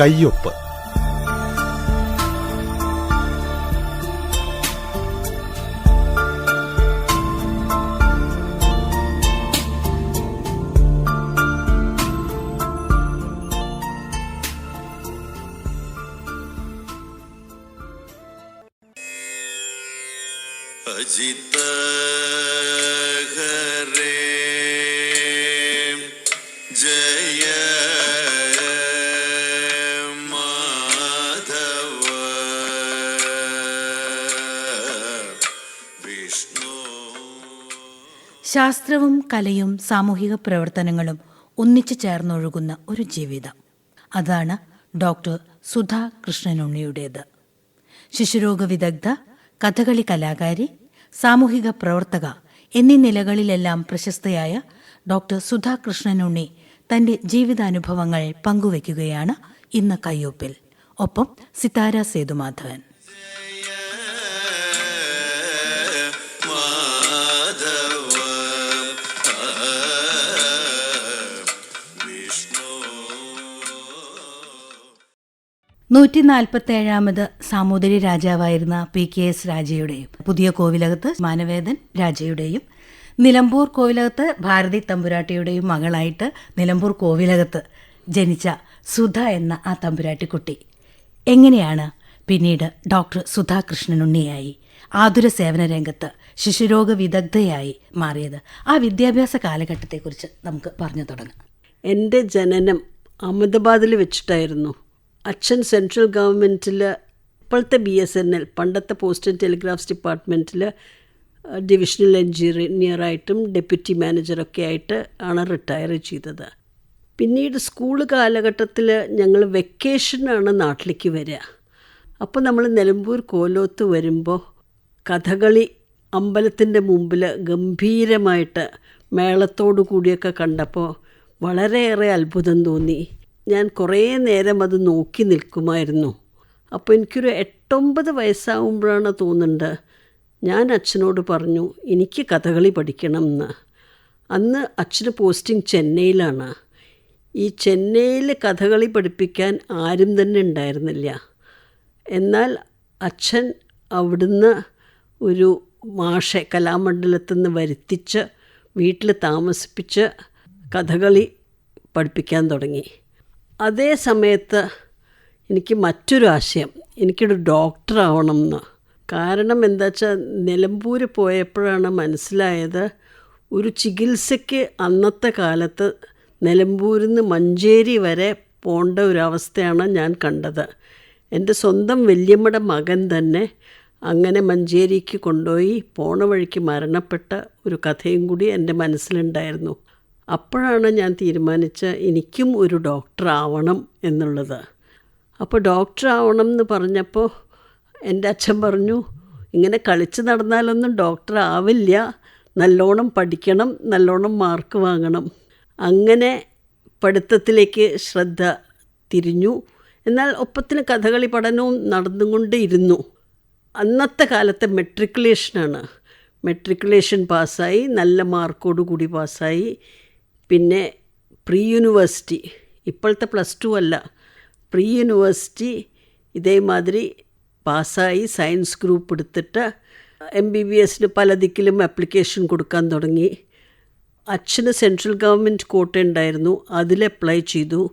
കയ്യൊപ്പ്. ശാസ്ത്രവും കലയും സാമൂഹിക പ്രവർത്തനങ്ങളും ഒന്നിച്ചു ചേർന്നൊഴുകുന്ന ഒരു ജീവിതം. അതാണ് ഡോക്ടർ സുധാ കൃഷ്ണനുണ്ണിയുടേത്. ശിശുരോഗ വിദഗ്ധ കഥകളി കലാകാരി സാമൂഹിക പ്രവർത്തക എന്നീ നിലകളിലെല്ലാം പ്രശസ്തയായ ഡോക്ടർ സുധാ കൃഷ്ണനുണ്ണി തന്റെ ജീവിതാനുഭവങ്ങൾ പങ്കുവയ്ക്കുകയാണ് ഇന്ന് കയ്യൊപ്പിൽ. ഒപ്പം സിതാര സേതുമാധവൻ. നൂറ്റി നാൽപ്പത്തേഴാമത് സാമൂതിരി രാജാവായിരുന്ന പി കെ എസ് രാജയുടെയും പുതിയ കോവിലകത്ത് മാനവേദൻ രാജയുടെയും നിലമ്പൂർ കോവിലകത്ത് ഭാരതി തമ്പുരാട്ടിയുടെയും മകളായിട്ട് നിലമ്പൂർ കോവിലകത്ത് ജനിച്ച സുധ എന്ന ആ തമ്പുരാട്ടിക്കുട്ടി. എങ്ങനെയാണ് പിന്നീട് ഡോക്ടർ സുധാ കൃഷ്ണനുണ്ണിയായി ആതുര സേവന രംഗത്ത് ശിശുരോഗ വിദഗ്ധയായി മാറിയത്? ആ വിദ്യാഭ്യാസ കാലഘട്ടത്തെക്കുറിച്ച് നമുക്ക് പറഞ്ഞു തുടങ്ങാം. എന്റെ ജനനം അഹമ്മദാബാദിൽ വെച്ചിട്ടായിരുന്നു. അച്ഛൻ സെൻട്രൽ ഗവൺമെന്റിൽ ഇപ്പോഴത്തെ ബി എസ് എൻ എൽ പണ്ടത്തെ പോസ്റ്റ് ആൻഡ് ടെലിഗ്രാഫ്സ് ഡിപ്പാർട്ട്മെന്റിൽ ഡിവിഷണൽ എഞ്ചിനീയറായിട്ടും ഡെപ്യൂട്ടി മാനേജറൊക്കെ ആയിട്ട് ആണ് റിട്ടയർ ചെയ്തത്. പിന്നീട് സ്കൂൾ കാലഘട്ടത്തിൽ ഞങ്ങൾ വെക്കേഷനാണ് നാട്ടിലേക്ക് വരിക. അപ്പോൾ നമ്മൾ നിലമ്പൂർ കോലോത്ത് വരുമ്പോൾ കഥകളി അമ്പലത്തിന്റെ മുമ്പിൽ ഗംഭീരമായിട്ട് മേളത്തോടു കൂടിയൊക്കെ കണ്ടപ്പോൾ വളരെയേറെ അത്ഭുതം തോന്നി. ഞാൻ കുറേ നേരം അത് നോക്കി നിൽക്കുമായിരുന്നു. അപ്പോൾ എനിക്കൊരു എട്ടൊമ്പത് വയസ്സാവുമ്പോഴാണ് തോന്നുന്നുണ്ട് ഞാൻ അച്ഛനോട് പറഞ്ഞു എനിക്ക് കഥകളി പഠിക്കണം എന്ന് അന്ന് അച്ഛന് പോസ്റ്റിംഗ് ചെന്നൈയിലാണ്. ഈ ചെന്നൈയിൽ കഥകളി പഠിപ്പിക്കാൻ ആരും തന്നെ ഉണ്ടായിരുന്നില്ല. എന്നാൽ അച്ഛൻ അവിടുന്ന് ഒരു മാഷെ കലാമണ്ഡലത്തിൽ നിന്ന് വരുത്തിച്ച് വീട്ടിൽ താമസിപ്പിച്ച് കഥകളി പഠിപ്പിക്കാൻ തുടങ്ങി. അതേ സമയത്ത് എനിക്ക് മറ്റൊരു ആശയം. എനിക്കൊരു ഡോക്ടറാവണം എന്ന് കാരണം എന്താ വെച്ചാൽ നിലമ്പൂർ പോയപ്പോഴാണ് മനസ്സിലായത് ഒരു ചികിത്സയ്ക്ക് അന്നത്തെ കാലത്ത് നിലമ്പൂരിൽ നിന്ന് മഞ്ചേരി വരെ പോകേണ്ട ഒരവസ്ഥയാണ് ഞാൻ കണ്ടത്. എന്റെ സ്വന്തം വല്യമ്മയുടെ മകൻ തന്നെ അങ്ങനെ മഞ്ചേരിക്ക് കൊണ്ടുപോയി പോണ വഴിക്ക് മരണപ്പെട്ട ഒരു കഥയും കൂടി എന്റെ മനസ്സിലുണ്ടായിരുന്നു. അപ്പോഴാണ് ഞാൻ തീരുമാനിച്ച എനിക്കും ഒരു ഡോക്ടർ ആവണം എന്നുള്ളത്. അപ്പോൾ ഡോക്ടർ ആവണം എന്ന് പറഞ്ഞപ്പോൾ എന്റെ അച്ഛൻ പറഞ്ഞു ഇങ്ങനെ കളിച്ച് നടന്നാലൊന്നും ഡോക്ടർ ആവില്ല. നല്ലോണം പഠിക്കണം നല്ലോണം മാർക്ക് വാങ്ങണം. അങ്ങനെ പഠിത്തത്തിലേക്ക് ശ്രദ്ധ തിരിഞ്ഞു. എന്നാൽ ഒപ്പത്തിന് കഥകളി പഠനവും നടന്നുകൊണ്ടേയിരുന്നു അന്നത്തെ കാലത്തെ മെട്രിക്കുലേഷനാണ്. മെട്രിക്കുലേഷൻ പാസ്സായി നല്ല മാർക്കോട് കൂടി പാസ്സായി. പിന്നെ പ്രീ യൂണിവേഴ്സിറ്റി ഇപ്പോഴത്തെ പ്ലസ് ടു അല്ല. പ്രീ യൂണിവേഴ്സിറ്റി ഇതേമാതിരി പാസ്സായി സയൻസ് ഗ്രൂപ്പ് എടുത്തിട്ട് എം ബി ബി എസിന് പല ദിക്കിലും ആപ്ലിക്കേഷൻ കൊടുക്കാൻ തുടങ്ങി. അച്ഛന് സെൻട്രൽ ഗവൺമെന്റ് കോട്ട ഉണ്ടായിരുന്നു അതിൽ അപ്ലൈ ചെയ്തു.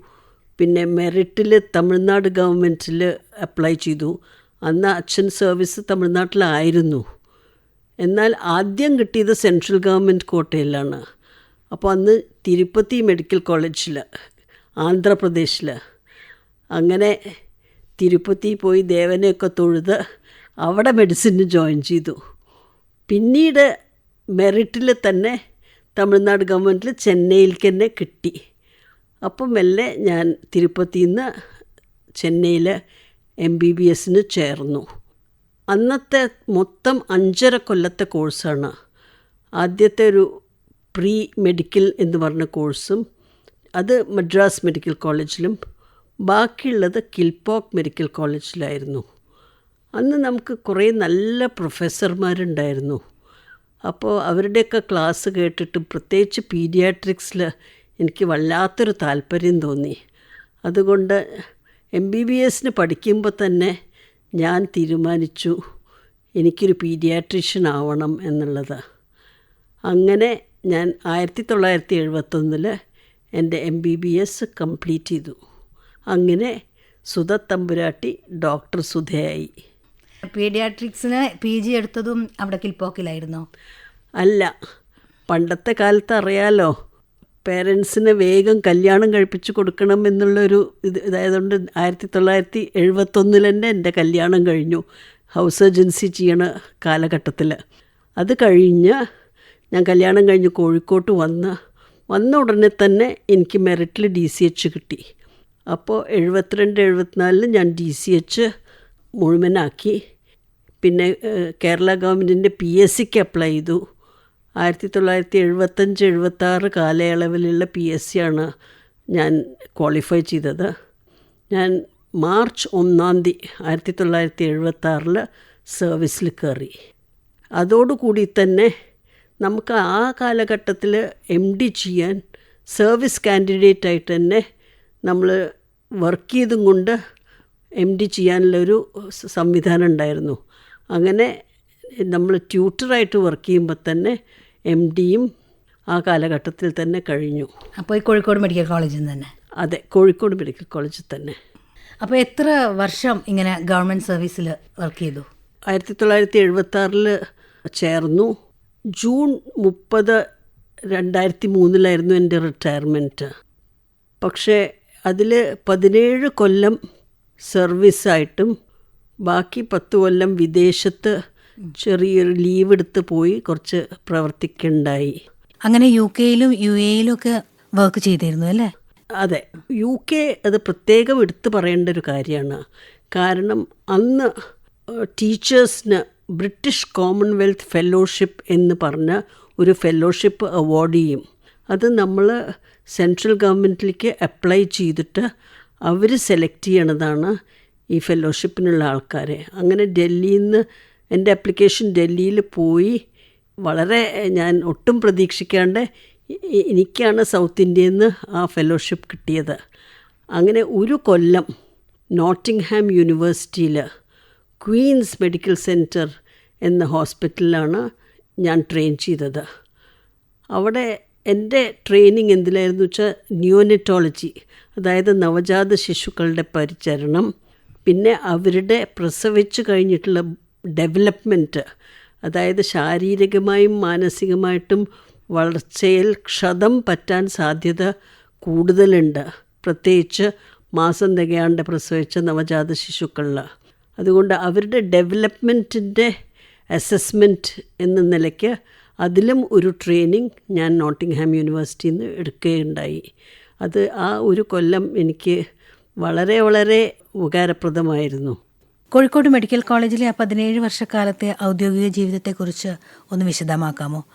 പിന്നെ മെറിറ്റിൽ തമിഴ്നാട് ഗവൺമെന്റിൽ അപ്ലൈ ചെയ്തു. അന്ന് അച്ഛൻ സർവീസ് തമിഴ്നാട്ടിലായിരുന്നു. എന്നാൽ ആദ്യം കിട്ടിയത് സെൻട്രൽ ഗവൺമെന്റ് കോട്ടയിലാണ്. അപ്പോൾ അന്ന് തിരുപ്പതി മെഡിക്കൽ കോളേജിൽ ആന്ധ്രാപ്രദേശിൽ അങ്ങനെ തിരുപ്പതി പോയി ദേവനെയൊക്കെ തൊഴുത് അവിടെ മെഡിസിന് ജോയിൻ ചെയ്തു. പിന്നീട് മെറിറ്റിൽ തന്നെ തമിഴ്നാട് ഗവൺമെന്റിൽ ചെന്നൈയിലേക്ക് തന്നെ കിട്ടി. അപ്പം മെല്ലെ ഞാൻ തിരുപ്പതിയിൽ നിന്ന് ചെന്നൈയിൽ എം ബി ബി എസിന് ചേർന്നു. അന്നത്തെ മൊത്തം അഞ്ചര കൊല്ലത്തെ കോഴ്സാണ്. ആദ്യത്തെ ഒരു പ്രീ മെഡിക്കൽ എന്ന് പറഞ്ഞ കോഴ്സും അത് മദ്രാസ് മെഡിക്കൽ കോളേജിലും ബാക്കിയുള്ളത് കിൽപോക്ക് മെഡിക്കൽ കോളേജിലായിരുന്നു. അന്ന് നമുക്ക് കുറേ നല്ല പ്രൊഫസർമാരുണ്ടായിരുന്നു. അപ്പോൾ അവരുടെയൊക്കെ ക്ലാസ് കേട്ടിട്ട് പ്രത്യേകിച്ച് പീഡിയാട്രിക്സിൽ എനിക്ക് വല്ലാത്തൊരു താല്പര്യം തോന്നി. അതുകൊണ്ട് എം ബി ബി എസിന് പഠിക്കുമ്പോൾ തന്നെ ഞാൻ തീരുമാനിച്ചു എനിക്കൊരു പീഡിയാട്രീഷ്യൻ ആവണം എന്നുള്ളത്. അങ്ങനെ ഞാൻ ആയിരത്തി തൊള്ളായിരത്തി എഴുപത്തൊന്നിൽ എന്റെ M B B S complete ചെയ്തു. അങ്ങനെ സുധ തമ്പുരാട്ടി ഡോക്ടർ സുധയായി. പീഡിയാട്രിക്സിന് പി ജി എടുത്തതും അവിടെ കിൽപോക്കിലായിരുന്നോ? അല്ല പണ്ടത്തെ കാലത്ത് അറിയാലോ പേരൻസിന് വേഗം കല്യാണം കഴിപ്പിച്ചു കൊടുക്കണം എന്നുള്ളൊരു ഇത് ഇതായതുകൊണ്ട് ആയിരത്തി തൊള്ളായിരത്തി എഴുപത്തൊന്നിൽ തന്നെ എന്റെ കല്യാണം കഴിഞ്ഞു ഹൗസ് ഏജൻസി ചെയ്യണ കാലഘട്ടത്തിൽ അത് കഴിഞ്ഞ് ഞാൻ കല്യാണം കഴിഞ്ഞ് കോഴിക്കോട്ട് വന്ന് വന്ന ഉടനെ തന്നെ എനിക്ക് മെറിറ്റിൽ ഡി സി എച്ച് കിട്ടി. അപ്പോൾ എഴുപത്തിരണ്ട് എഴുപത്തിനാലിൽ ഞാൻ ഡി സി എച്ച് മുഴുവനാക്കി. പിന്നെ കേരള ഗവൺമെന്റിന്റെ പി എസ് സിക്ക് അപ്ലൈ ചെയ്തു. ആയിരത്തി തൊള്ളായിരത്തി എഴുപത്തഞ്ച് എഴുപത്താറ് കാലയളവിലുള്ള പി എസ് സി ആണ് ഞാൻ ക്വാളിഫൈ ചെയ്തത്. ഞാൻ മാർച്ച് ഒന്നാം തീയതി ആയിരത്തി തൊള്ളായിരത്തി എഴുപത്താറിൽ സർവീസിൽ കയറി അതോടുകൂടി തന്നെ നമുക്ക് ആ കാലഘട്ടത്തിൽ എം ഡി ചെയ്യാൻ സർവീസ് കാൻഡിഡേറ്റ് ആയിട്ട് തന്നെ നമ്മൾ വർക്ക് ചെയ്തും കൊണ്ട് എം ഡി ചെയ്യാനുള്ളൊരു സംവിധാനം ഉണ്ടായിരുന്നു. അങ്ങനെ നമ്മൾ ട്യൂട്ടറായിട്ട് വർക്ക് ചെയ്യുമ്പോൾ തന്നെ എം ഡിയും ആ കാലഘട്ടത്തിൽ തന്നെ കഴിഞ്ഞു. അപ്പോൾ ഈ കോഴിക്കോട് മെഡിക്കൽ കോളേജിൽ നിന്ന് തന്നെ? അതെ കോഴിക്കോട് മെഡിക്കൽ കോളേജിൽ തന്നെ. അപ്പോൾ എത്ര വർഷം ഇങ്ങനെ ഗവൺമെന്റ് സർവീസിൽ വർക്ക് ചെയ്തു? ആയിരത്തി തൊള്ളായിരത്തി എഴുപത്താറിൽ ചേർന്നു. ജൂൺ മുപ്പത് രണ്ടായിരത്തി മൂന്നിലായിരുന്നു എന്റെ റിട്ടയർമെന്റ്. പക്ഷേ അതിൽ പതിനേഴ് കൊല്ലം സർവീസായിട്ടും ബാക്കി പത്ത് കൊല്ലം വിദേശത്ത് ചെറിയൊരു ലീവ് എടുത്ത് പോയി കുറച്ച് പ്രവർത്തിക്കുണ്ടായി. അങ്ങനെ യു കെയിലും യു എയിലും ഒക്കെ വർക്ക് ചെയ്തിരുന്നു അല്ലേ? അതെ. യു കെ അത് പ്രത്യേകം എടുത്തു പറയേണ്ട ഒരു കാര്യമാണ്. കാരണം അന്ന് ടീച്ചേഴ്സിന് ബ്രിട്ടീഷ് കോമൺവെൽത്ത് ഫെല്ലോഷിപ്പ് എന്ന് പറഞ്ഞ ഒരു ഫെല്ലോഷിപ്പ് അവാർഡ് ചെയ്യും. അത് നമ്മൾ സെൻട്രൽ ഗവൺമെന്റിലേക്ക് അപ്ലൈ ചെയ്തിട്ട് അവർ സെലക്ട് ചെയ്യണതാണ് ഈ ഫെല്ലോഷിപ്പിനുള്ള ആൾക്കാരെ. അങ്ങനെ ഡൽഹിയിൽ നിന്ന് എന്റെ അപ്ലിക്കേഷൻ ഡൽഹിയിൽ പോയി വളരെ ഞാൻ ഒട്ടും പ്രതീക്ഷിക്കാണ്ട് എനിക്കാണ് സൗത്ത് ഇന്ത്യയിൽ നിന്ന് ആ ഫെലോഷിപ്പ് കിട്ടിയത്. അങ്ങനെ ഒരു കൊല്ലം നോട്ടിംഗ്ഹാം യൂണിവേഴ്സിറ്റിയിൽ ക്വീൻസ് മെഡിക്കൽ സെന്റർ എന്ന ഹോസ്പിറ്റലിലാണ് ഞാൻ ട്രെയിൻ ചെയ്തത്. അവിടെ എന്റെ ട്രെയിനിങ് എന്തിലായിരുന്നു വെച്ചാൽ ന്യൂനറ്റോളജി അതായത് നവജാത ശിശുക്കളുടെ പരിചരണം പിന്നെ അവരുടെ പ്രസവിച്ച് കഴിഞ്ഞിട്ടുള്ള ഡെവലപ്മെന്റ് അതായത് ശാരീരികമായും മാനസികമായിട്ടും വളർച്ചയിൽ ക്ഷതം പറ്റാൻ സാധ്യത കൂടുതലുണ്ട്. പ്രത്യേകിച്ച് മാസം തികയാണ്ട് പ്രസവിച്ച നവജാത ശിശുക്കളിൽ അതുകൊണ്ട് അവരുടെ ഡെവലപ്മെന്റിന്റെ അസസ്മെന്റ് എന്ന നിലയ്ക്ക് അതിലും ഒരു ട്രെയിനിങ് ഞാൻ നോട്ടിംഗ്ഹാം യൂണിവേഴ്സിറ്റിയിൽ നിന്ന് എടുക്കുകയുണ്ടായി. അത് ആ ഒരു കൊല്ലം എനിക്ക് വളരെ വളരെ ഉപകാരപ്രദമായിരുന്നു. കോഴിക്കോട് മെഡിക്കൽ കോളേജിലെ ആ പതിനേഴ് വർഷക്കാലത്തെ ഔദ്യോഗിക ജീവിതത്തെക്കുറിച്ച് ഒന്ന് വിശദമാക്കാമോ?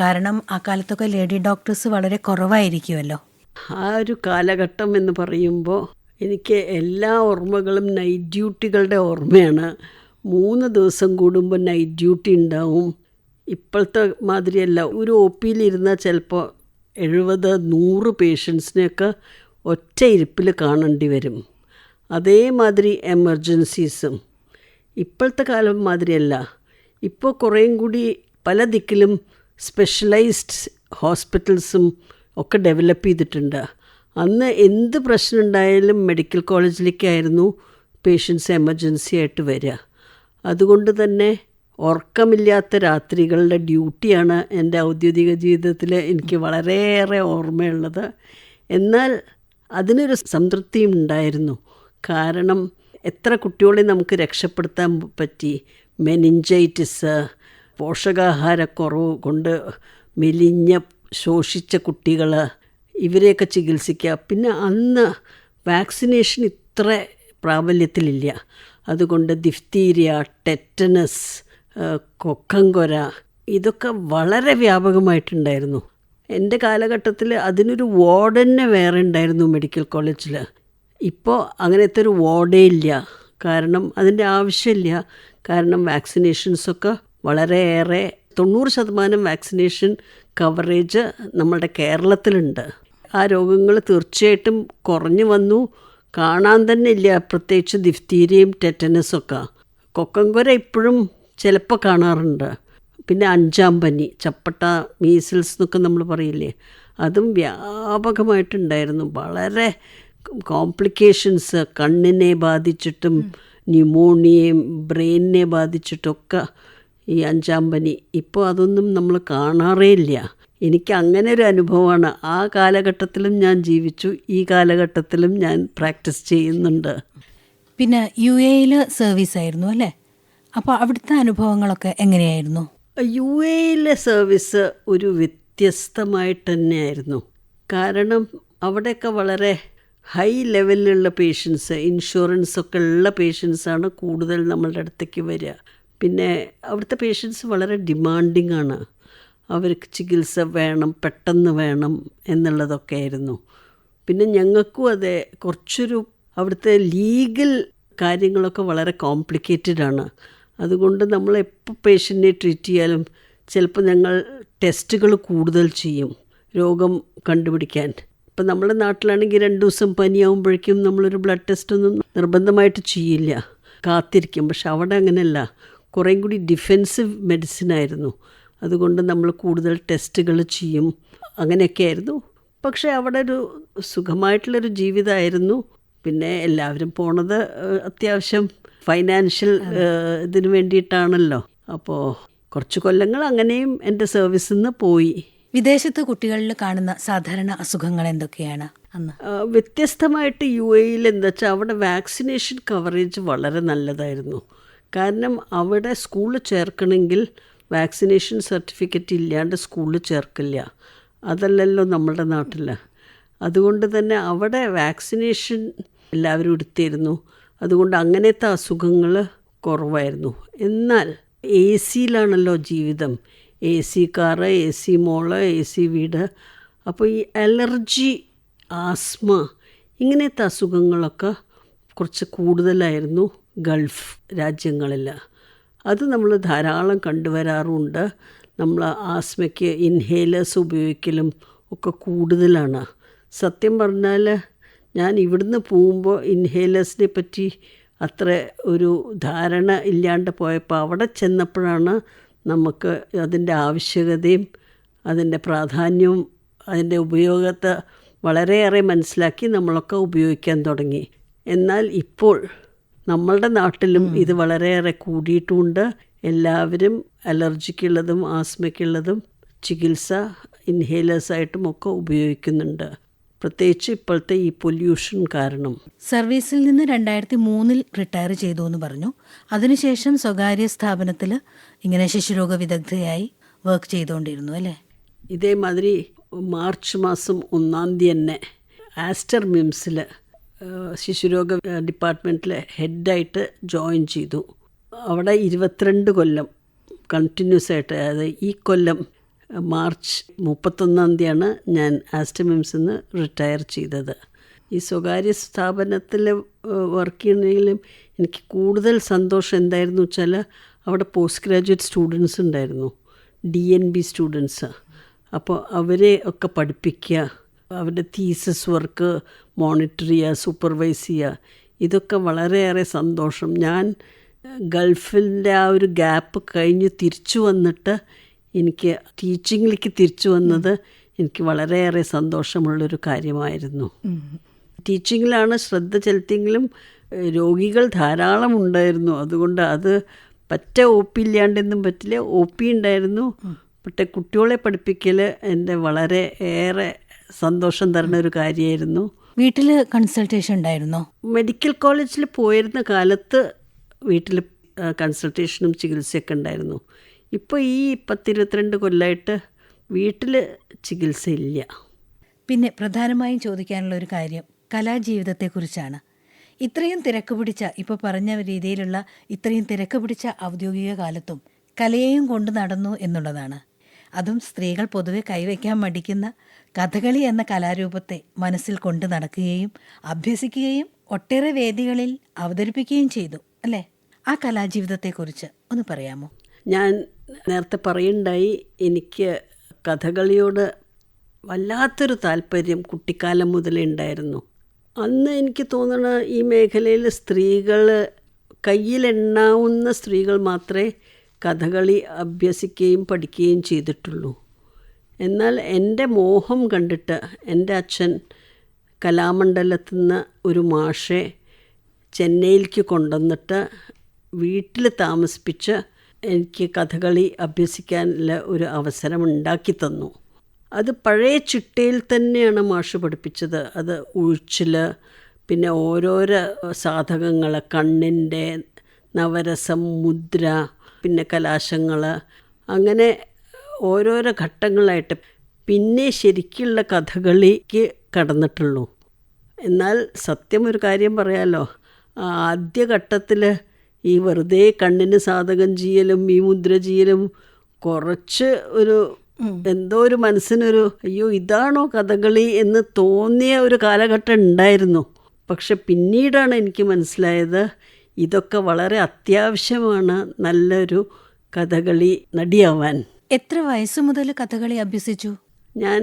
കാരണം ആ കാലത്തൊക്കെ ലേഡി ഡോക്ടേഴ്സ് വളരെ കുറവായിരിക്കുമല്ലോ. ആ ഒരു കാലഘട്ടം എന്ന് പറയുമ്പോൾ എനിക്ക് എല്ലാ ഓർമ്മകളും നൈറ്റ് ഡ്യൂട്ടികളുടെ ഓർമ്മയാണ്. മൂന്ന് ദിവസം കൂടുമ്പോൾ നൈറ്റ് ഡ്യൂട്ടി ഉണ്ടാവും. ഇപ്പോഴത്തെ മാതിരിയല്ല. ഒരു ഒ പിയിലിരുന്നാൽ ചിലപ്പോൾ എഴുപത് നൂറ് പേഷ്യൻസിനെയൊക്കെ ഒറ്റ ഇരിപ്പിൽ കാണേണ്ടി വരും. അതേമാതിരി എമർജൻസീസും ഇപ്പോഴത്തെ കാലം മാതിരിയല്ല. ഇപ്പോൾ കുറേയും കൂടി പല ദിക്കിലും സ്പെഷ്യലൈസ്ഡ് ഹോസ്പിറ്റൽസും ഒക്കെ ഡെവലപ്പ് ചെയ്തിട്ടുണ്ട്. അന്ന് എന്ത് പ്രശ്നം ഉണ്ടായാലും മെഡിക്കൽ കോളേജിലേക്കായിരുന്നു പേഷ്യൻസ് എമർജൻസി ആയിട്ട് വരിക. അതുകൊണ്ട് തന്നെ ഉറക്കമില്ലാത്ത രാത്രികളുടെ ഡ്യൂട്ടിയാണ് എന്റെ ഔദ്യോഗിക ജീവിതത്തിൽ എനിക്ക് വളരെയേറെ ഓർമ്മയുള്ളത്. എന്നാൽ അതിനൊരു സംതൃപ്തിയും ഉണ്ടായിരുന്നു. കാരണം എത്ര കുട്ടികളെ നമുക്ക് രക്ഷപ്പെടുത്താൻ പറ്റി? മെനിഞ്ചൈറ്റിസ് പോഷകാഹാരക്കുറവ് കൊണ്ട് മെലിഞ്ഞ ശോഷിച്ച കുട്ടികൾ ഇവരെയൊക്കെ ചികിത്സിക്കുക. പിന്നെ അന്ന് വാക്സിനേഷൻ ഇത്ര പ്രാബല്യത്തിലില്ല. അതുകൊണ്ട് ദിഫ്തീരിയ ടെറ്റനസ് കൊക്കങ്കൊര ഇതൊക്കെ വളരെ വ്യാപകമായിട്ടുണ്ടായിരുന്നു. എന്റെ കാലഘട്ടത്തിൽ അതിനൊരു വാർഡന്നെ വേറെ ഉണ്ടായിരുന്നു മെഡിക്കൽ കോളേജിൽ. ഇപ്പോൾ അങ്ങനത്തെ ഒരു വാർഡേ ഇല്ല. കാരണം അതിന്റെ ആവശ്യമില്ല. കാരണം വാക്സിനേഷൻസൊക്കെ വളരെയേറെ തൊണ്ണൂറ് ശതമാനം വാക്സിനേഷൻ കവറേജ് നമ്മുടെ കേരളത്തിലുണ്ട്. ആ രോഗങ്ങൾ തീർച്ചയായിട്ടും കുറഞ്ഞു വന്നു. കാണാൻ തന്നെ ഇല്ല. പ്രത്യേകിച്ച് ദിഫ്തീരിയയും ടെറ്റനസൊക്കെ കൊക്കങ്കുര ഇപ്പോഴും ചിലപ്പോൾ കാണാറുണ്ട്. പിന്നെ അഞ്ചാം പനി ചപ്പട്ട മീസിൽസ് എന്നൊക്കെ നമ്മൾ പറയില്ലേ? അതും വ്യാപകമായിട്ടുണ്ടായിരുന്നു. വളരെ കോംപ്ലിക്കേഷൻസ് കണ്ണിനെ ബാധിച്ചിട്ടും ന്യൂമോണിയയും ബ്രെയിനിനെ ബാധിച്ചിട്ടൊക്കെ ഈ അഞ്ചാം പനി ഇപ്പോൾ അതൊന്നും നമ്മൾ കാണാറേ ഇല്ല. എനിക്ക് അങ്ങനെ ഒരു അനുഭവമാണ് ആ കാലഘട്ടത്തിലും ഞാൻ ജീവിച്ചു. ഈ കാലഘട്ടത്തിലും ഞാൻ പ്രാക്ടീസ് ചെയ്യുന്നുണ്ട്. പിന്നെ യു എയിൽ സർവീസ് ആയിരുന്നു അല്ലേ? അപ്പോൾ അവിടുത്തെ അനുഭവങ്ങളൊക്കെ എങ്ങനെയായിരുന്നു? യു എയിലെ സർവീസ് ഒരു വ്യത്യസ്തമായിട്ട് തന്നെയായിരുന്നു. കാരണം അവിടെയൊക്കെ വളരെ ഹൈ ലെവലിലുള്ള പേഷ്യൻസ് ഇൻഷുറൻസ് ഒക്കെ ഉള്ള പേഷ്യൻസാണ് കൂടുതൽ നമ്മളുടെ അടുത്തേക്ക് വരിക. പിന്നെ അവിടുത്തെ പേഷ്യൻസ് വളരെ ഡിമാൻഡിങ് ആണ് അവർക്ക് ചികിത്സ വേണം പെട്ടെന്ന് വേണം എന്നുള്ളതൊക്കെ ആയിരുന്നു പിന്നെ ഞങ്ങൾക്കും അതെ കുറച്ചൊരു അവിടുത്തെ ലീഗൽ കാര്യങ്ങളൊക്കെ വളരെ കോംപ്ലിക്കേറ്റഡ് ആണ്. അതുകൊണ്ട് നമ്മൾ എപ്പോൾ പേഷ്യന്റിനെ ട്രീറ്റ് ചെയ്യാലും ചിലപ്പോൾ ഞങ്ങൾ ടെസ്റ്റുകൾ കൂടുതൽ ചെയ്യും രോഗം കണ്ടുപിടിക്കാൻ. ഇപ്പം നമ്മുടെ നാട്ടിലാണെങ്കിൽ രണ്ട് ദിവസം പനിയാവുമ്പോഴേക്കും നമ്മളൊരു ബ്ലഡ് ടെസ്റ്റ് ഒന്നും നിർബന്ധമായിട്ട് ചെയ്യില്ല. കാത്തിരിക്കും. പക്ഷെ അവിടെ അങ്ങനെയല്ല. കുറേം കൂടി ഡിഫെൻസീവ് മെഡിസിൻ ആയിരുന്നു. അതുകൊണ്ട് നമ്മൾ കൂടുതൽ ടെസ്റ്റുകൾ ചെയ്യും. അങ്ങനെയൊക്കെയായിരുന്നു. പക്ഷെ അവിടെ ഒരു സുഖമായിട്ടുള്ളൊരു ജീവിതമായിരുന്നു പിന്നെ എല്ലാവരും പോണത് അത്യാവശ്യം ഫൈനാൻഷ്യൽ ഇതിനു വേണ്ടിയിട്ടാണല്ലോ. അപ്പോൾ കുറച്ച് കൊല്ലങ്ങൾ അങ്ങനെയും എന്റെ സർവീസിൽ നിന്ന് പോയി. വിദേശത്ത് കുട്ടികളിൽ കാണുന്ന സാധാരണ അസുഖങ്ങൾ എന്തൊക്കെയാണ് അന്ന്? വ്യത്യസ്തമായിട്ട് യു എയിൽ എന്താ വെച്ചാൽ അവിടെ വാക്സിനേഷൻ കവറേജ് വളരെ നല്ലതായിരുന്നു. കാരണം അവിടെ സ്കൂളിൽ ചേർക്കണമെങ്കിൽ വാക്സിനേഷൻ സർട്ടിഫിക്കറ്റ് ഇല്ലാണ്ട് സ്കൂളിൽ ചേർക്കില്ല. അതല്ലല്ലോ നമ്മുടെ നാട്ടിൽ അതുകൊണ്ട് തന്നെ അവിടെ വാക്സിനേഷൻ എല്ലാവരും എടുത്തിരുന്നു. അതുകൊണ്ട് അങ്ങനത്തെ അസുഖങ്ങൾ കുറവായിരുന്നു. എന്നാൽ എ സിയിലാണല്ലോ ജീവിതം. A C car A C mall A C വീട് അപ്പോൾ ഈ അലർജി ആസ്മ ഇങ്ങനത്തെ അസുഖങ്ങളൊക്കെ കുറച്ച് കൂടുതലായിരുന്നു ഗൾഫ് രാജ്യങ്ങളിൽ അത് നമ്മൾ ധാരാളം കണ്ടുവരാറുണ്ട്. നമ്മൾ ആസ്മയ്ക്ക് ഇൻഹേലേഴ്സ് ഉപയോഗിക്കലും ഒക്കെ കൂടുതലാണ്. സത്യം പറഞ്ഞാൽ ഞാൻ ഇവിടുന്ന് പോകുമ്പോൾ ഇൻഹേലേഴ്സിനെ പറ്റി അത്ര ഒരു ധാരണ ഇല്ലാണ്ട് പോയപ്പോൾ അവിടെ ചെന്നപ്പോഴാണ് നമുക്ക് അതിന്റെ ആവശ്യകതയും അതിന്റെ പ്രാധാന്യവും അതിന്റെ ഉപയോഗത്തെ വളരെയേറെ മനസ്സിലാക്കി നമ്മളൊക്കെ ഉപയോഗിക്കാൻ തുടങ്ങി. എന്നാൽ ഇപ്പോൾ നമ്മളുടെ നാട്ടിലും ഇത് വളരെയേറെ കൂടിയിട്ടുമുണ്ട്. എല്ലാവരും അലർജിക്കുള്ളതും ആസ്മയ്ക്കുള്ളതും ചികിത്സ ഇൻഹേലേഴ്സായിട്ടും ഒക്കെ ഉപയോഗിക്കുന്നുണ്ട്. പ്രത്യേകിച്ച് ഇപ്പോഴത്തെ ഈ പൊല്യൂഷൻ കാരണം. സർവീസിൽ നിന്ന് രണ്ടായിരത്തി മൂന്നിൽ റിട്ടയർ ചെയ്തു എന്ന് പറഞ്ഞു. അതിനുശേഷം സ്വകാര്യ സ്ഥാപനത്തിൽ ഇങ്ങനെ ശിശുരോഗ വിദഗ്ധയായി വർക്ക് ചെയ്തുകൊണ്ടിരുന്നു അല്ലേ? ഇതേമാതിരി മാർച്ച് മാസം ഒന്നാം തീയതി തന്നെ ആസ്റ്റർ മിംസിൽ ശിശുരോഗ ഡിപ്പാർട്ട്മെന്റിലെ ഹെഡായിട്ട് ജോയിൻ ചെയ്തു. അവിടെ ഇരുപത്തിരണ്ട് കൊല്ലം കണ്ടിന്യൂസ് ആയിട്ട് അതായത് ഈ കൊല്ലം മാർച്ച് മുപ്പത്തൊന്നാം തീയതിയാണ് ഞാൻ ആസ്റ്റമിംസിൽ നിന്ന് റിട്ടയർ ചെയ്തത്. ഈ സ്വകാര്യ സ്ഥാപനത്തിൽ വർക്ക് ചെയ്യണമെങ്കിലും എനിക്ക് കൂടുതൽ സന്തോഷം എന്തായിരുന്നു വെച്ചാൽ അവിടെ പോസ്റ്റ് ഗ്രാജുവേറ്റ് സ്റ്റുഡൻസ് ഉണ്ടായിരുന്നു ഡി എൻ ബി സ്റ്റുഡൻസ്. അപ്പോൾ അവരെ ഒക്കെ പഠിപ്പിക്കുക അവരുടെ തീസസ് വർക്ക് മോണിറ്റർ ചെയ്യുക സൂപ്പർവൈസ് ചെയ്യുക. ഇതൊക്കെ വളരെയേറെ സന്തോഷം. ഞാൻ ഗൾഫിന്റെ ആ ഒരു ഗ്യാപ്പ് കഴിഞ്ഞ് തിരിച്ചു വന്നിട്ട് എനിക്ക് ടീച്ചിങ്ങിലേക്ക് തിരിച്ചു വന്നത് എനിക്ക് വളരെയേറെ സന്തോഷമുള്ളൊരു കാര്യമായിരുന്നു. ടീച്ചിങ്ങിലാണ് ശ്രദ്ധ ചെലുത്തിയെങ്കിലും രോഗികൾ ധാരാളം ഉണ്ടായിരുന്നു. അതുകൊണ്ട് അത് പറ്റ ഒ പി ഇല്ലാണ്ടെന്നും പറ്റില്ല. ഒ പി ഉണ്ടായിരുന്നു. പക്ഷേ കുട്ടികളെ പഠിപ്പിക്കൽ എന്റെ വളരെ ഏറെ സന്തോഷം തരുന്ന ഒരു കാര്യമായിരുന്നു. വീട്ടിൽ കൺസൾട്ടേഷൻ ഉണ്ടായിരുന്നോ? മെഡിക്കൽ കോളേജിൽ പോയിരുന്ന കാലത്ത് വീട്ടിൽ കൺസൾട്ടേഷനും ചികിത്സയൊക്കെ ഉണ്ടായിരുന്നു. ഇപ്പോൾ ഈ പത്തിരുപത്തിരണ്ട് കൊല്ലമായിട്ട് വീട്ടിൽ ചികിത്സയില്ല. പിന്നെ പ്രധാനമായും ചോദിക്കാനുള്ള ഒരു കാര്യം കലാജീവിതത്തെക്കുറിച്ചാണ്. ഇത്രയും തിരക്ക് പിടിച്ച ഇപ്പോൾ പറഞ്ഞ രീതിയിലുള്ള ഇത്രയും തിരക്ക് പിടിച്ച ഔദ്യോഗിക കാലത്തും കലയെയും കൊണ്ടു നടന്നു എന്നുള്ളതാണ്. അതും സ്ത്രീകൾ പൊതുവെ കൈവയ്ക്കാൻ മടിക്കുന്ന കഥകളി എന്ന കലാരൂപത്തെ മനസ്സിൽ കൊണ്ടു നടക്കുകയും അഭ്യസിക്കുകയും ഒട്ടേറെ വേദികളിൽ അവതരിപ്പിക്കുകയും ചെയ്തു അല്ലേ? ആ കലാജീവിതത്തെക്കുറിച്ച് ഒന്ന് പറയാമോ? ഞാൻ നേരത്തെ പറയുണ്ടായി എനിക്ക് കഥകളിയോട് വല്ലാത്തൊരു താല്പര്യം കുട്ടിക്കാലം മുതലേ ഉണ്ടായിരുന്നു. അന്ന് എനിക്ക് തോന്നണ ഈ മേഖലയിൽ സ്ത്രീകൾ കയ്യിലെണ്ണാവുന്ന സ്ത്രീകൾ മാത്രമേ കഥകളി അഭ്യസിക്കുകയും പഠിക്കുകയും ചെയ്തിട്ടുള്ളൂ. എന്നാൽ എന്റെ മോഹം കണ്ടിട്ട് എന്റെ അച്ഛൻ കലാമണ്ഡലത്തിൽ നിന്ന് ഒരു മാഷെ ചെന്നൈയിലേക്ക് കൊണ്ടുവന്നിട്ട് വീട്ടിൽ താമസിപ്പിച്ച് എനിക്ക് കഥകളി അഭ്യസിക്കാനുള്ള ഒരു അവസരം ഉണ്ടാക്കി തന്നു. അത് പഴയ ചിട്ടയിൽ തന്നെയാണ് മാഷ് പഠിപ്പിച്ചത്. അത് ഉഴിച്ചിൽ പിന്നെ ഓരോരോ സാധകങ്ങൾ കണ്ണിന്റെ നവരസം മുദ്ര പിന്നെ കലാശങ്ങൾ അങ്ങനെ ഓരോരോ ഘട്ടങ്ങളായിട്ട് പിന്നെ ശരിക്കുള്ള കഥകളിക്ക് കടന്നിട്ടുള്ളൂ. എന്നാൽ സത്യം ഒരു കാര്യം പറയാലോ. ആദ്യഘട്ടത്തിൽ ഈ വെറുതെ കണ്ണിന് സാധകം ചെയ്യലും ഈ മുദ്ര ചെയ്യലും കുറച്ച് ഒരു എന്തോ ഒരു മനസ്സിനൊരു അയ്യോ ഇതാണോ കഥകളി എന്ന് തോന്നിയ ഒരു കാലഘട്ടം ഉണ്ടായിരുന്നു. പക്ഷെ പിന്നീടാണ് എനിക്ക് മനസ്സിലായത് ഇതൊക്കെ വളരെ അത്യാവശ്യമാണ് നല്ലൊരു കഥകളി നടിയാവാൻ. എത്ര വയസ്സ് മുതൽ കഥകളി അഭ്യസിച്ചു? ഞാൻ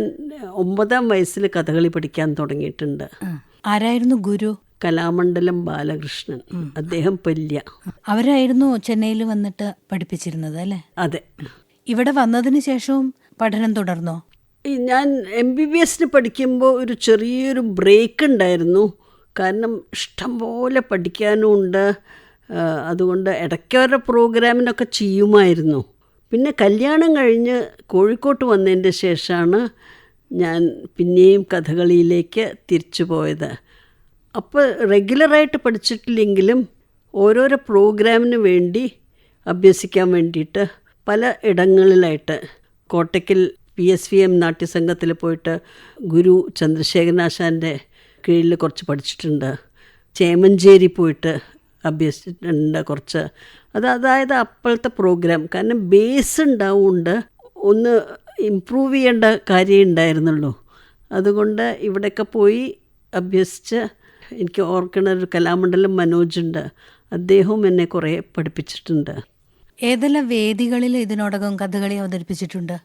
ഒമ്പതാം വയസ്സിൽ കഥകളി പഠിക്കാൻ തുടങ്ങിയിട്ടുണ്ട്. ആരായിരുന്നു ഗുരു? കലാമണ്ഡലം ബാലകൃഷ്ണൻ. അദ്ദേഹം പല്യ. അവരായിരുന്നു ചെന്നൈയിൽ വന്നിട്ട് പഠിപ്പിച്ചിരുന്നത് അല്ലേ? അതെ. ഇവിടെ വന്നതിന് ശേഷവും പഠനം തുടർന്നോ? ഈ ഞാൻ എം ബി ബി എസിന് പഠിക്കുമ്പോൾ ഒരു ചെറിയൊരു ബ്രേക്ക് ഉണ്ടായിരുന്നു. കാരണം ഇഷ്ടംപോലെ പഠിക്കാനും ഉണ്ട് അതുകൊണ്ട് ഇടയ്ക്കവരുടെ പ്രോഗ്രാമിനൊക്കെ ചെയ്യുമായിരുന്നു. പിന്നെ കല്യാണം കഴിഞ്ഞ് കോഴിക്കോട്ട് വന്നതിന്റെ ശേഷമാണ് ഞാൻ പിന്നെയും കഥകളിയിലേക്ക് തിരിച്ചു പോയത്. അപ്പോൾ റെഗുലറായിട്ട് പഠിച്ചിട്ടില്ലെങ്കിലും ഓരോരോ പ്രോഗ്രാമിന് വേണ്ടി അഭ്യസിക്കാൻ വേണ്ടിയിട്ട് പല ഇടങ്ങളിലായിട്ട് Kottakkal P S V M നാട്യസംഘത്തിൽ പോയിട്ട് ഗുരു ചന്ദ്രശേഖരനാശാന്റെ കീഴിൽ കുറച്ച് പഠിച്ചിട്ടുണ്ട്. ചേമഞ്ചേരി പോയിട്ട് അഭ്യസിച്ചിട്ടുണ്ട് കുറച്ച് അത് അതായത് അപ്പോഴത്തെ പ്രോഗ്രാം കാരണം ബേസ് ഉണ്ടാവുകൊണ്ട് ഒന്ന് ഇമ്പ്രൂവ് ചെയ്യേണ്ട കാര്യം ഉണ്ടായിരുന്നുള്ളൂ. അതുകൊണ്ട് ഇവിടെയൊക്കെ പോയി അഭ്യസിച്ച് എനിക്ക് ഓർക്കണ ഒരു കലാമണ്ഡലം മനോജുണ്ട്. അദ്ദേഹവും എന്നെ കുറേ പഠിപ്പിച്ചിട്ടുണ്ട്. ഏതെല്ലാം വേദികളിൽ ഇതിനോടകം കഥകളി അവതരിപ്പിച്ചിട്ടുണ്ട്?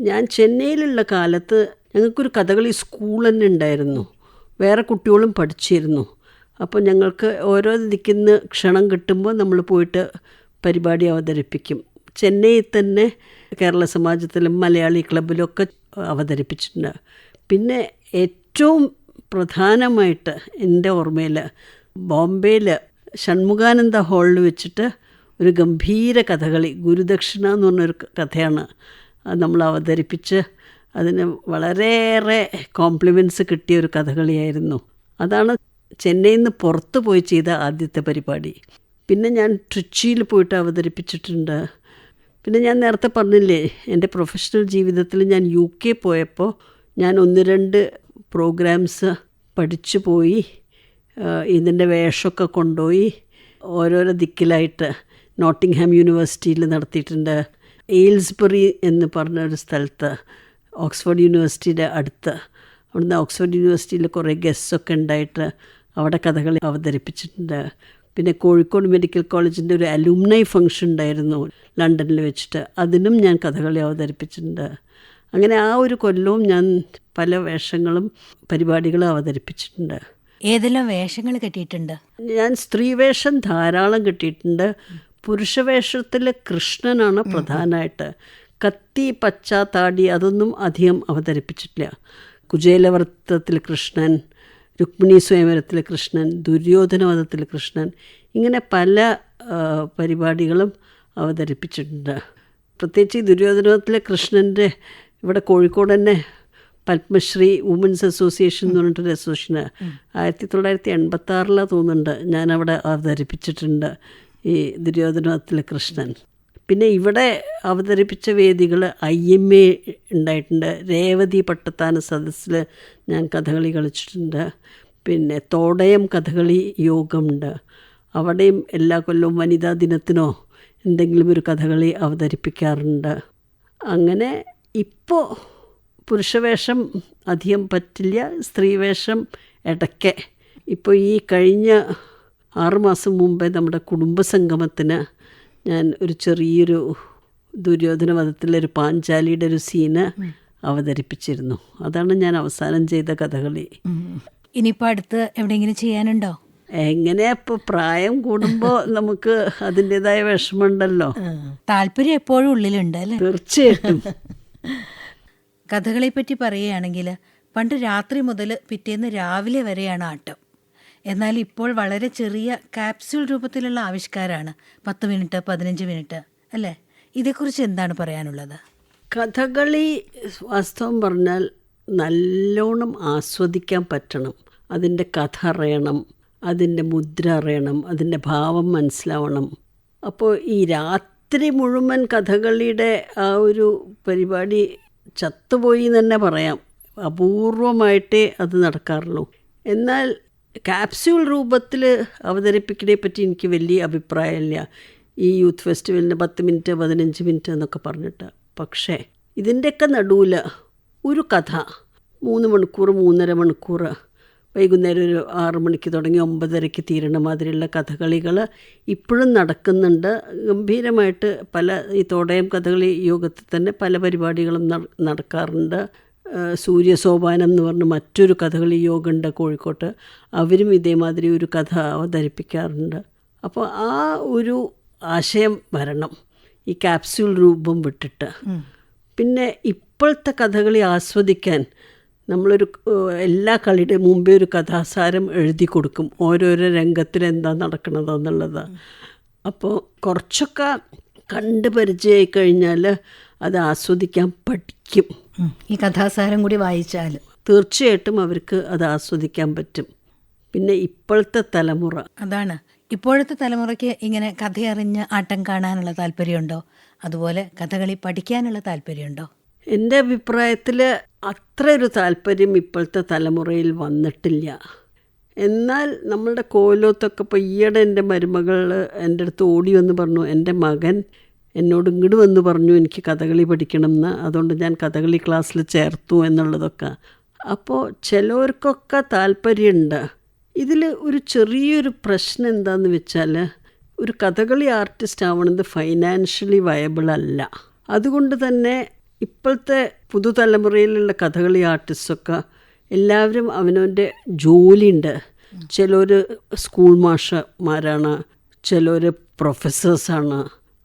ഞാൻ ചെന്നൈയിലുള്ള കാലത്ത് ഞങ്ങൾക്കൊരു കഥകളി സ്കൂൾ തന്നെ ഉണ്ടായിരുന്നു. വേറെ കുട്ടികളും പഠിച്ചിരുന്നു. അപ്പോൾ ഞങ്ങൾക്ക് ഓരോ നിൽക്കുന്ന ക്ഷണം കിട്ടുമ്പോൾ നമ്മൾ പോയിട്ട് പരിപാടി അവതരിപ്പിക്കും. ചെന്നൈയിൽ തന്നെ കേരള സമാജത്തിലും മലയാളി ക്ലബിലൊക്കെ അവതരിപ്പിച്ചിട്ടുണ്ട്. പിന്നെ ഏറ്റവും പ്രധാനമായിട്ട് എന്റെ ഓർമ്മയിൽ ബോംബെയിൽ ഷൺമുഖാനന്ദ ഹാളിൽ വെച്ചിട്ട് ഒരു ഗംഭീര കഥകളി ഗുരുദക്ഷിണ എന്ന് പറഞ്ഞൊരു കഥയാണ് നമ്മൾ അവതരിപ്പിച്ച് അതിന് വളരെയേറെ കോംപ്ലിമെന്റ്സ് കിട്ടിയ ഒരു കഥകളിയായിരുന്നു. അതാണ് ചെന്നൈയിൽ നിന്ന് പുറത്ത് പോയി ചെയ്ത ആദ്യത്തെ പരിപാടി. പിന്നെ ഞാൻ ട്രിച്ചിയിൽ പോയിട്ട് അവതരിപ്പിച്ചിട്ടുണ്ട്. പിന്നെ ഞാൻ നേരത്തെ പറഞ്ഞില്ലേ എന്റെ പ്രൊഫഷണൽ ജീവിതത്തിൽ ഞാൻ യു കെ പോയപ്പോൾ ഞാൻ ഒന്ന് രണ്ട് പ്രോഗ്രാംസ് പഠിച്ചു പോയി ഇതിന്റെ വേഷമൊക്കെ കൊണ്ടുപോയി ഓരോരോ ദിക്കിലായിട്ട് നോട്ടിംഗ്ഹാം യൂണിവേഴ്സിറ്റിയിൽ നടത്തിയിട്ടുണ്ട്. എയിൽസ്ബറി എന്ന് പറഞ്ഞ ഒരു സ്ഥലത്ത് ഓക്സ്ഫോർഡ് യൂണിവേഴ്സിറ്റിയുടെ അടുത്ത്. അവിടുന്ന് ഓക്സ്ഫോർഡ് യൂണിവേഴ്സിറ്റിയിൽ കുറേ ഗസ്റ്റൊക്കെ ഉണ്ടായിട്ട് അവിടെ കഥകൾ അവതരിപ്പിച്ചിട്ടുണ്ട്. പിന്നെ കോഴിക്കോട് മെഡിക്കൽ കോളേജിന്റെ ഒരു അലൂമിനൈ ഫംഗ്ഷൻ ഉണ്ടായിരുന്നു ലണ്ടനിൽ വെച്ചിട്ട്. അതിനും ഞാൻ കഥകളി അവതരിപ്പിച്ചിട്ടുണ്ട്. അങ്ങനെ ആ ഒരു കൊല്ലവും ഞാൻ പല വേഷങ്ങളും പരിപാടികളും അവതരിപ്പിച്ചിട്ടുണ്ട്. ഏതെല്ലാം വേഷങ്ങൾ കെട്ടിയിട്ടുണ്ട്? ഞാൻ സ്ത്രീവേഷം ധാരാളം കെട്ടിയിട്ടുണ്ട്. പുരുഷവേഷത്തിൽ കൃഷ്ണനാണ് പ്രധാനമായിട്ട്. കത്തി പച്ച താടി അതൊന്നും അധികം അവതരിപ്പിച്ചിട്ടില്ല. കുചേലവൃത്തത്തിൽ കൃഷ്ണൻ രുക്മിണി സ്വയംവരത്തിൽ കൃഷ്ണൻ ദുര്യോധനവധത്തിൽ കൃഷ്ണൻ ഇങ്ങനെ പല പരിപാടികളും അവതരിപ്പിച്ചിട്ടുണ്ട്. പ്രത്യേകിച്ച് ഈ ദുര്യോധനത്തിലെ കൃഷ്ണന്റെ ഇവിടെ കോഴിക്കോട് തന്നെ പത്മശ്രീ വുമൻസ് അസോസിയേഷൻ എന്ന് പറഞ്ഞിട്ടൊരു അസോസിയേഷന് ആയിരത്തി തൊള്ളായിരത്തി എൺപത്തി ആറിലാണ് തോന്നുന്നുണ്ട് ഞാനവിടെ അവതരിപ്പിച്ചിട്ടുണ്ട് ഈ ദുര്യോധനത്തിലെ കൃഷ്ണൻ. പിന്നെ ഇവിടെ അവതരിപ്പിച്ച വേദികൾ ഐ എം എ ഉണ്ടായിട്ടുണ്ട്. രേവതി പട്ടത്താന സദസ്സിൽ ഞാൻ കഥകളി കളിച്ചിട്ടുണ്ട്. പിന്നെ തോടയം കഥകളി യോഗമുണ്ട്. അവിടെയും എല്ലാ കൊല്ലവും വനിതാ ദിനത്തിനോ എന്തെങ്കിലും ഒരു കഥകളി അവതരിപ്പിക്കാറുണ്ട്. അങ്ങനെ ഇപ്പോൾ പുരുഷവേഷം അധികം പറ്റില്ല സ്ത്രീവേഷം ഇടയ്ക്ക് ഇപ്പോൾ ഈ കഴിഞ്ഞ ആറുമാസം മുമ്പേ നമ്മുടെ കുടുംബസംഗമത്തിന് ഞാൻ ഒരു ചെറിയൊരു ദുര്യോധന വധത്തിലൊരു പാഞ്ചാലിയുടെ ഒരു സീന് അവതരിപ്പിച്ചിരുന്നു. അതാണ് ഞാൻ അവസാനം ചെയ്ത കഥകളി. ഇനിയിപ്പോൾ അടുത്ത് എവിടെയെങ്കിലും ചെയ്യാനുണ്ടോ? എങ്ങനെ ഇപ്പോൾ പ്രായം കൂടുമ്പോൾ നമുക്ക് അതിന്റെതായ വിഷമമുണ്ടല്ലോ. താല്പര്യം എപ്പോഴും ഉള്ളിലുണ്ട് അല്ലേ? തീർച്ചയായിട്ടും. കഥകളെ പറ്റി പറയുകയാണെങ്കിൽ പണ്ട് രാത്രി മുതൽ പിറ്റേന്ന് രാവിലെ വരെയാണ് ആട്ടം. എന്നാൽ ഇപ്പോൾ വളരെ ചെറിയ കാപ്സ്യൂൾ രൂപത്തിലുള്ള ആവിഷ്കാരമാണ്. പത്ത് മിനിറ്റ് പതിനഞ്ച് മിനിറ്റ് അല്ലേ? ഇതേക്കുറിച്ച് എന്താണ് പറയാനുള്ളത്? കഥകളി വാസ്തവം പറഞ്ഞാൽ നല്ലോണം ആസ്വദിക്കാൻ പറ്റണം. അതിന്റെ കഥ അറിയണം അതിന്റെ മുദ്ര അറിയണം അതിന്റെ ഭാവം മനസ്സിലാവണം. അപ്പോൾ ഈ രാത്രി മുഴുവൻ കഥകളിയുടെ ആ ഒരു പരിപാടി ചത്തുപോയി തന്നെ പറയാം. അപൂർവമായിട്ടേ അത് നടക്കാറുള്ളൂ. എന്നാൽ കാപ്സ്യൂൾ രൂപത്തിൽ അവതരിപ്പിക്കണേ പറ്റി എനിക്ക് വലിയ അഭിപ്രായമില്ല. ഈ യൂത്ത് ഫെസ്റ്റിവലിന് പത്ത് മിനിറ്റ് പതിനഞ്ച് മിനിറ്റ് എന്നൊക്കെ പറഞ്ഞിട്ട്. പക്ഷേ ഇതിന്റെയൊക്കെ നടുവിൽ ഒരു കഥ. മൂന്ന് മണിക്കൂർ മൂന്നര മണിക്കൂർ. വൈകുന്നേരം ഒരു ആറ് മണിക്ക് തുടങ്ങി ഒമ്പതരയ്ക്ക് തീരണ മാതിരിയുള്ള കഥകളികൾ ഇപ്പോഴും നടക്കുന്നുണ്ട്. ഗംഭീരമായിട്ട് പല ഈ തോടയം കഥകളി യോഗത്തിൽ തന്നെ പല പരിപാടികളും നടക്കാറുണ്ട്. സൂര്യസോപാനം എന്ന് പറഞ്ഞ മറ്റൊരു കഥകളി ഉണ്ട് കോഴിക്കോട്ട്. അവരും ഇതേമാതിരി ഒരു കഥ അവതരിപ്പിക്കാറുണ്ട്. അപ്പോൾ ആ ഒരു ആശയം വരണം. ഈ ക്യാപ്സ്യൂൾ രൂപം വിട്ടിട്ട്. പിന്നെ ഇപ്പോഴത്തെ കഥകളി ആസ്വദിക്കാൻ നമ്മളൊരു എല്ലാ കളിയുടെ മുമ്പേ ഒരു കഥാസാരം എഴുതി കൊടുക്കും. ഓരോരോ രംഗത്തിൽ എന്താ നടക്കണതെന്നുള്ളത് അപ്പോൾ കുറച്ചൊക്കെ കണ്ട് പരിചയമായി കഴിഞ്ഞാൽ അത് ആസ്വദിക്കാൻ പഠിക്കും. ഈ കഥാസാരം കൂടി വായിച്ചാൽ തീർച്ചയായിട്ടും അവർക്ക് അത് ആസ്വദിക്കാൻ പറ്റും. പിന്നെ ഇപ്പോഴത്തെ തലമുറ. അതാണ്. ഇപ്പോഴത്തെ തലമുറയ്ക്ക് ഇങ്ങനെ കഥയറിഞ്ഞ് ആട്ടം കാണാനുള്ള താല്പര്യമുണ്ടോ? അതുപോലെ കഥകളി പഠിക്കാനുള്ള താല്പര്യമുണ്ടോ? എന്റെ അഭിപ്രായത്തിൽ അത്ര ഒരു താല്പര്യം ഇപ്പോഴത്തെ തലമുറയിൽ വന്നിട്ടില്ല. എന്നാൽ നമ്മളുടെ കോലോത്തൊക്കെ ഇപ്പോൾ ഈയിടെ എന്റെ മരുമകൾ എന്റെ അടുത്ത് ഓടി വന്ന് പറഞ്ഞു എന്റെ മകൻ എന്നോട് ഇങ്ങോട്ട് വന്ന് പറഞ്ഞു എനിക്ക് കഥകളി പഠിക്കണം എന്ന് അതുകൊണ്ട് ഞാൻ കഥകളി ക്ലാസ്സിൽ ചേർത്തു എന്നുള്ളതൊക്കെ. അപ്പോൾ ചിലവർക്കൊക്കെ താല്പര്യമുണ്ട് ഇതിൽ ഒരു ചെറിയൊരു പ്രശ്നം എന്താന്ന് വെച്ചാൽ ഒരു കഥകളി ആർട്ടിസ്റ്റ് ആവണത് ഫൈനാൻഷ്യലി വയബിൾ അല്ല. അതുകൊണ്ട് തന്നെ ഇപ്പോഴത്തെ പുതുതലമുറയിലുള്ള കഥകളി ആർട്ടിസ്റ്റൊക്കെ എല്ലാവരും അവനവന്റെ ജോലിയുണ്ട് ചിലർ സ്കൂൾ മാഷമാരാണ് ചിലർ പ്രൊഫസേഴ്സാണ്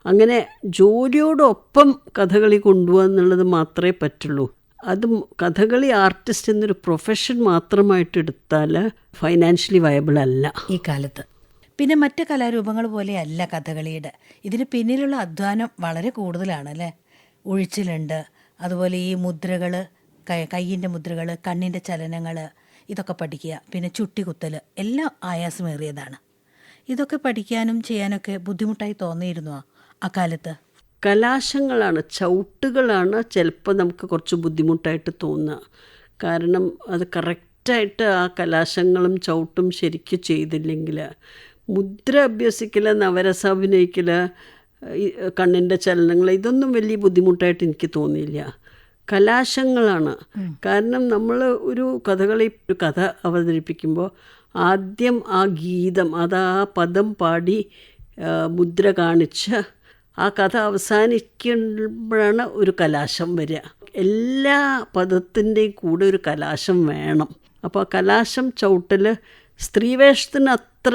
അങ്ങനെ ജോലിയോടൊപ്പം കഥകളി കൊണ്ടുപോകുക എന്നുള്ളത് മാത്രമേ പറ്റുള്ളൂ. അത് കഥകളി ആർട്ടിസ്റ്റ് എന്നൊരു പ്രൊഫഷൻ മാത്രമായിട്ട് എടുത്താൽ ഫൈനാൻഷ്യലി വയബിൾ അല്ല. ഈ കാലത്ത്. പിന്നെ മറ്റ് കലാരൂപങ്ങൾ പോലെയല്ല കഥകളിയുടെ. ഇതിന് പിന്നിലുള്ള അധ്വാനം വളരെ കൂടുതലാണ് അല്ലേ? ഒഴിച്ചിലുണ്ട്. അതുപോലെ ഈ മുദ്രകൾ കയ്യിന്റെ മുദ്രകൾ കണ്ണിന്റെ ചലനങ്ങൾ ഇതൊക്കെ പഠിക്കുക. പിന്നെ ചുട്ടികുത്തൽ എല്ലാം ആയാസമേറിയതാണ്. ഇതൊക്കെ പഠിക്കാനും ചെയ്യാനൊക്കെ ബുദ്ധിമുട്ടായി തോന്നിയിരുന്നോ? അക്കാലത്ത്? കലാശങ്ങളാണ് ചവിട്ടുകളാണ് ചിലപ്പോൾ നമുക്ക് കുറച്ച് ബുദ്ധിമുട്ടായിട്ട് തോന്നുക. കാരണം അത് കറക്റ്റായിട്ട് ആ കലാശങ്ങളും ചവിട്ടും ശരിക്കും ചെയ്തില്ലെങ്കിൽ മുദ്ര അഭ്യസിക്കൽ നവരസ അഭിനയിക്കൽ കണ്ണിന്റെ ചലനങ്ങൾ ഇതൊന്നും വലിയ ബുദ്ധിമുട്ടായിട്ട് എനിക്ക് തോന്നിയില്ല. കലാശങ്ങളാണ്. കാരണം നമ്മൾ ഒരു കഥകളി ഒരു കഥ അവതരിപ്പിക്കുമ്പോൾ ആദ്യം ആ ഗീതം അതാ ആ പദം പാടി മുദ്ര കാണിച്ച് ആ കഥ അവസാനിക്കുമ്പോഴാണ് ഒരു കലാശം വരിക. എല്ലാ പദത്തിന്റെയും കൂടെ ഒരു കലാശം വേണം. അപ്പോൾ ആ കലാശം ചവിട്ടൽ സ്ത്രീവേഷത്തിന് അത്ര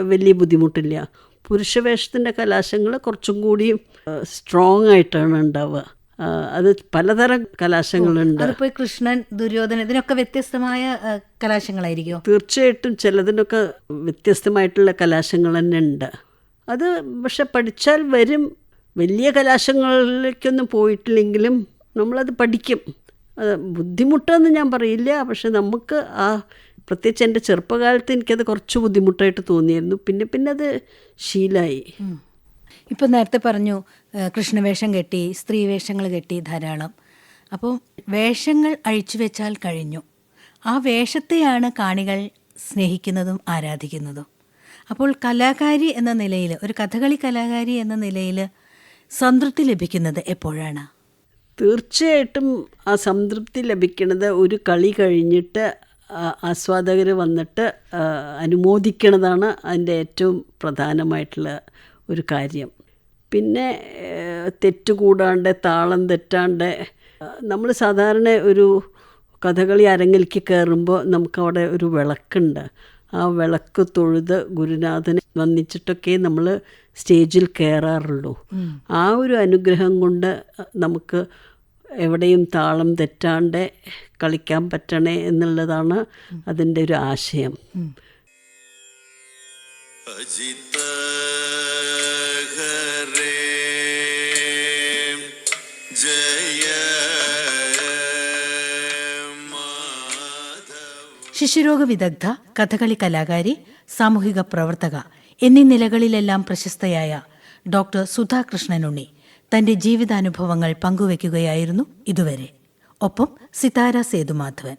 വലിയ ബുദ്ധിമുട്ടില്ല. പുരുഷവേഷത്തിന്റെ കലാശങ്ങൾ കുറച്ചും കൂടി സ്ട്രോങ് ആയിട്ടാണ് ഉണ്ടാവുക. അത് പലതരം കലാശങ്ങളുണ്ട്. അതിപ്പോൾ കൃഷ്ണൻ ദുര്യോധന ഇതിനൊക്കെ വ്യത്യസ്തമായ കലാശങ്ങളായിരിക്കും? തീർച്ചയായിട്ടും ചിലതിനൊക്കെ വ്യത്യസ്തമായിട്ടുള്ള കലാശങ്ങൾ തന്നെ ഉണ്ട് അത് പക്ഷെ പഠിച്ചാൽ വരും. വലിയ കലാശങ്ങളിലേക്കൊന്നും പോയിട്ടില്ലെങ്കിലും നമ്മളത് പഠിക്കും. അത് ബുദ്ധിമുട്ടെന്ന് ഞാൻ പറയില്ല. പക്ഷെ നമുക്ക് ആ പ്രത്യേകിച്ച് എന്റെ ചെറുപ്പകാലത്ത് എനിക്കത് കുറച്ച് ബുദ്ധിമുട്ടായിട്ട് തോന്നിയിരുന്നു. പിന്നെ പിന്നെ അത് ശീലായി. ഇപ്പം നേരത്തെ പറഞ്ഞു കൃഷ്ണവേഷം കെട്ടി സ്ത്രീ വേഷങ്ങൾ കെട്ടി ധാരാളം. അപ്പോൾ വേഷങ്ങൾ അഴിച്ചു വെച്ചാൽ കഴിഞ്ഞു. ആ വേഷത്തെയാണ് കാണികൾ സ്നേഹിക്കുന്നതും ആരാധിക്കുന്നതും. അപ്പോൾ കലാകാരി എന്ന നിലയിൽ ഒരു കഥകളി കലാകാരി എന്ന നിലയിൽ സംതൃപ്തി ലഭിക്കുന്നത് എപ്പോഴാണ്? തീർച്ചയായിട്ടും ആ സംതൃപ്തി ലഭിക്കുന്നത് ഒരു കളി കഴിഞ്ഞിട്ട് ആസ്വാദകർ വന്നിട്ട് അനുമോദിക്കണതാണ് അതിന്റെ ഏറ്റവും പ്രധാനമായിട്ടുള്ള ഒരു കാര്യം. പിന്നെ തെറ്റുകൂടാണ്ട് താളം തെറ്റാണ്ട് നമ്മൾ സാധാരണ ഒരു കഥകളി അരങ്ങിലേക്ക് കയറുമ്പോൾ നമുക്കവിടെ ഒരു വിളക്കുണ്ട്. ആ വിളക്ക് തൊഴുത് ഗുരുനാഥനെ വന്നിച്ചിട്ടൊക്കെ നമ്മൾ സ്റ്റേജിൽ കയറാറുള്ളൂ ആ ഒരു അനുഗ്രഹം കൊണ്ട് നമുക്ക് എവിടെയും താളം തെറ്റാണ്ട് കളിക്കാൻ പറ്റണേ എന്നുള്ളതാണ് അതിന്റെ ഒരു ആശയം. അജിത ശിശുരോഗ വിദഗ്ധ കഥകളി കലാകാരി സാമൂഹിക പ്രവർത്തക എന്നീ നിലകളിലെല്ലാം പ്രശസ്തയായ ഡോക്ടർ സുധാ കൃഷ്ണനുണ്ണി തന്റെ ജീവിതാനുഭവങ്ങൾ പങ്കുവയ്ക്കുകയായിരുന്നു ഇതുവരെ. ഒപ്പം സിതാര സേതുമാധവൻ.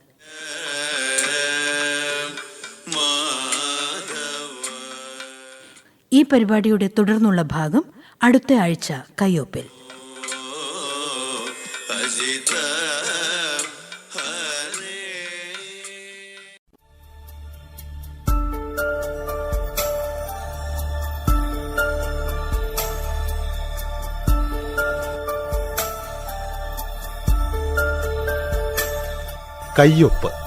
ഈ പരിപാടിയുടെ തുടർന്നുള്ള ഭാഗം അടുത്ത ആഴ്ച കയ്യൊപ്പിൽ. കയ്യൊപ്പ്.